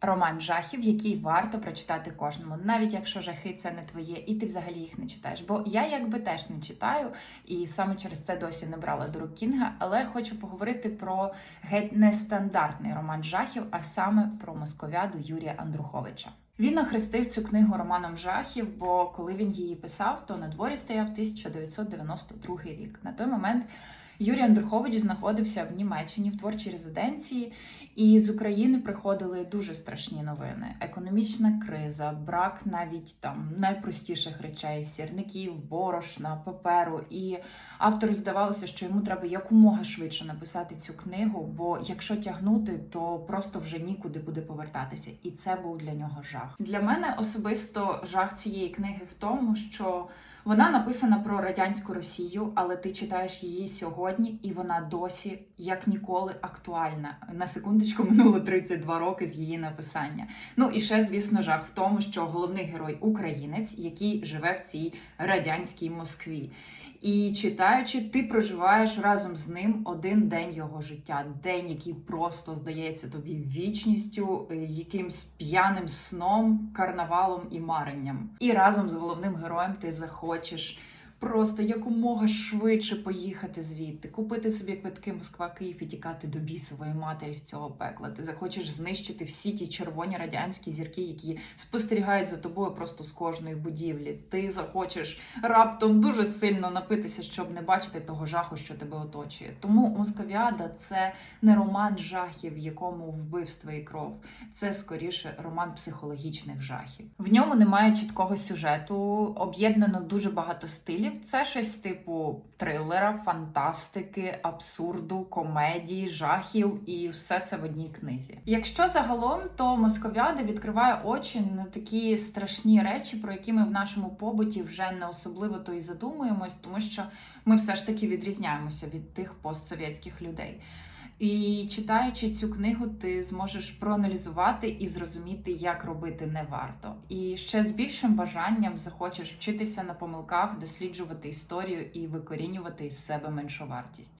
Роман жахів, який варто прочитати кожному, навіть якщо жахи це не твоє, і ти взагалі їх не читаєш. Бо я якби теж не читаю, і саме через це досі не брала до рук Кінга, але хочу поговорити про геть нестандартний роман жахів, а саме про московяду Юрія Андруховича. Він охрестив цю книгу романом жахів, бо коли він її писав, то на дворі стояв 1992 рік. На той момент Юрій Андрухович знаходився в Німеччині в творчій резиденції, і з України приходили дуже страшні новини: економічна криза, брак навіть там найпростіших речей сірників, борошна, паперу. І автору здавалося, що йому треба якомога швидше написати цю книгу, бо якщо тягнути, то просто вже нікуди буде повертатися. І це був для нього жах. Для мене особисто жах цієї книги в тому, що вона написана про радянську Росію, але ти читаєш її сьогодні, і вона досі як ніколи актуальна. На секундочку минуло 32 роки з її написання. Ну і ще, звісно, жах в тому, що головний герой українець, який живе в цій радянській Москві. І читаючи, ти проживаєш разом з ним один день його життя, день, який просто здається тобі вічністю, е, якимсь п'яним сном, карнавалом і маренням. І разом з головним героєм ти захочеш просто якомога швидше поїхати звідти, купити собі квитки Москва-Київ і тікати до бісової матері з цього пекла. Ти захочеш знищити всі ті червоні радянські зірки, які спостерігають за тобою просто з кожної будівлі. Ти захочеш раптом дуже сильно напитися, щоб не бачити того жаху, що тебе оточує. Тому Московіада це не роман жахів, в якому вбивство і кров. Це скоріше роман психологічних жахів. В ньому немає чіткого сюжету, об'єднано дуже багато стилів. Це щось типу трилера, фантастики, абсурду, комедії, жахів і все це в одній книзі. Якщо загалом, то москов'яди відкриває очі на такі страшні речі, про які ми в нашому побуті вже не особливо то і задумуємось, тому що ми все ж таки відрізняємося від тих постсовєтських людей. І читаючи цю книгу, ти зможеш проаналізувати і зрозуміти, як робити не варто. І ще з більшим бажанням захочеш вчитися на помилках, досліджувати історію і викорінювати із себе меншовартість.